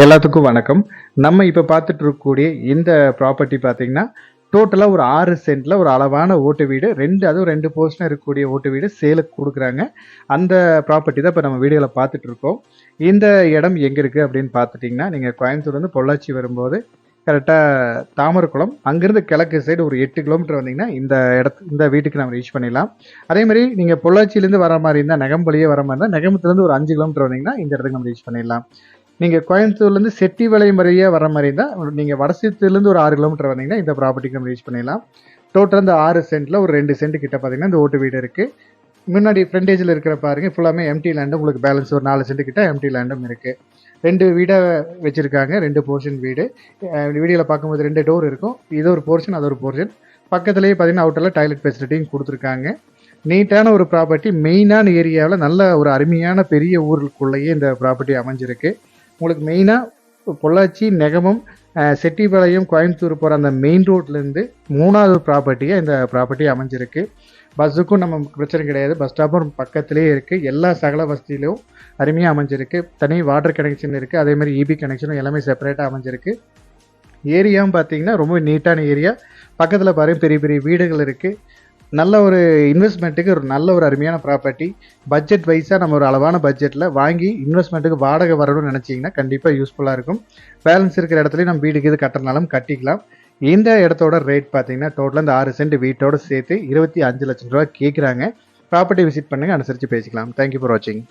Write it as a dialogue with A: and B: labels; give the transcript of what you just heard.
A: எல்லாத்துக்கும் வணக்கம். நம்ம இப்போ பார்த்துட்டு இருக்கக்கூடிய இந்த ப்ராப்பர்ட்டி பார்த்தீங்கன்னா டோட்டலாக ஒரு ஆறு சென்ட்டில் ஒரு அளவான ஓட்டு வீடு ரெண்டு அதுவும் ரெண்டு போர்ஷனாக இருக்கக்கூடிய ஓட்டு வீடு சேலுக்கு கொடுக்குறாங்க. அந்த ப்ராப்பர்ட்டி தான் இப்போ நம்ம வீடியோவில் பார்த்துட்டு இருக்கோம் இந்த இடம் எங்கே இருக்குது அப்படின்னு பார்த்துட்டிங்கன்னா நீங்கள் கோயம்புத்தூர்லேருந்து பொள்ளாச்சி வரும்போது கரெக்டாக தாமரக்குளம் அங்கேருந்து கிழக்கு சைடு ஒரு எட்டு கிலோமீட்டர் வந்தீங்கன்னா இந்த இடத்து இந்த வீட்டுக்கு நம்ம ரீச் பண்ணிடலாம். அதே மாதிரி நீங்கள் பொள்ளாச்சியிலேருந்து வர மாதிரி இருந்தால் நெகம்பலியே வர மாதிரி இருந்தால் நெகம்பத்துலேருந்து ஒரு அஞ்சு கிலோமீட்டர் வந்தீங்கன்னா இந்த இடத்துக்கு நம்ம ரீச் பண்ணிடலாம். நீங்கள் கோயம்புத்தூர்லேருந்து செட்டிவளையம் வரையே வர மாதிரி இருந்தால் நீங்கள் வடசேத்துலேருந்து ஒரு ஆறு கிலோமீட்டர் வந்தீங்கன்னா இந்த ப்ராப்பர்ட்டிக்கு நம்ம ரீச் பண்ணிடலாம். டோட்டல் இந்த ஆறு சென்ட்டில் ஒரு ரெண்டு சென்ட் கிட்ட பார்த்தீங்கன்னா இந்த ஓட்டு வீடு இருக்குது முன்னாடி ஃப்ரண்டேஜில் இருக்கிற பாருங்க ஃபுல்லாமே எம்டி லேண்டும் உங்களுக்கு பேலன்ஸ் ஒரு நாலு சென்ட் கிட்ட எம்டி லேண்டும் இருக்குது ரெண்டு வீடை வச்சுருக்காங்க ரெண்டு போர்ஷன் வீடு. வீடியோவில் பார்க்கும்போது ரெண்டு டோர் இருக்கும். இது ஒரு போர்ஷன் அது ஒரு போர்ஷன் பக்கத்துலேயே பார்த்தீங்கன்னா அவுட்டரில் டாய்லெட் ஃபெசிலிட்டியும் கொடுத்துருக்காங்க. நீட்டான ஒரு ப்ராப்பர்ட்டி மெயினான ஏரியாவில் நல்ல ஒரு அருமையான பெரிய ஊருக்குள்ளேயே இந்த ப்ராப்பர்ட்டி அமைஞ்சிருக்கு. உங்களுக்கு மெயினாக பொள்ளாச்சி நெகமம் செட்டிபாளையம் கோயம்புத்தூர் போகிற அந்த மெயின் ரோட்லேருந்து மூணாவது ப்ராப்பர்ட்டியாக இந்த ப்ராப்பர்ட்டி அமைஞ்சிருக்கு. பஸ்ஸுக்கும் நம்ம பிரச்சனை கிடையாது. பஸ் ஸ்டாப்பும் பக்கத்துலேயே இருக்குது எல்லா சகல வசதியிலும் அருமையாக அமைஞ்சிருக்கு. தனி வாட்டர் கனெக்ஷன் இருக்குது அதேமாதிரி இபி கனெக்ஷனும் எல்லாமே செப்பரேட்டாக அமைஞ்சிருக்கு. ஏரியாவும் பார்த்தீங்கன்னா ரொம்ப நீட்டான ஏரியா பக்கத்தில் பாருங்கள் பெரிய பெரிய வீடுகள் இருக்குது நல்ல ஒரு இன்வெஸ்ட்மெண்ட்டுக்கு ஒரு நல்ல ஒரு அருமையான ப்ராப்பர்ட்டி பட்ஜெட் வைஸாக நம்ம ஒரு அளவான பட்ஜெட்டில் வாங்கி இன்வெஸ்ட்மெண்ட்டுக்கு வாடகை வரணும்னு நினச்சிங்கன்னா கண்டிப்பாக யூஸ்ஃபுல்லாக இருக்கும். பேலன்ஸ் இருக்கிற இடத்துலையும் நம்ம வீடுக்கு இது கட்டுறனாலும் கட்டிக்கலாம். இந்த இடத்தோட ரேட் பார்த்தீங்கன்னா டோட்டலாக இந்த ஆறு சென்ட் வீட்டோட சேர்த்து இருபத்தி அஞ்சு லட்சம் ரூபா கேட்குறாங்க ப்ராப்பர்ட்டி விசிட் பண்ணுங்கள் அனுசரித்து பேசிக்கலாம். தேங்க்யூ ஃபார் வாட்சிங்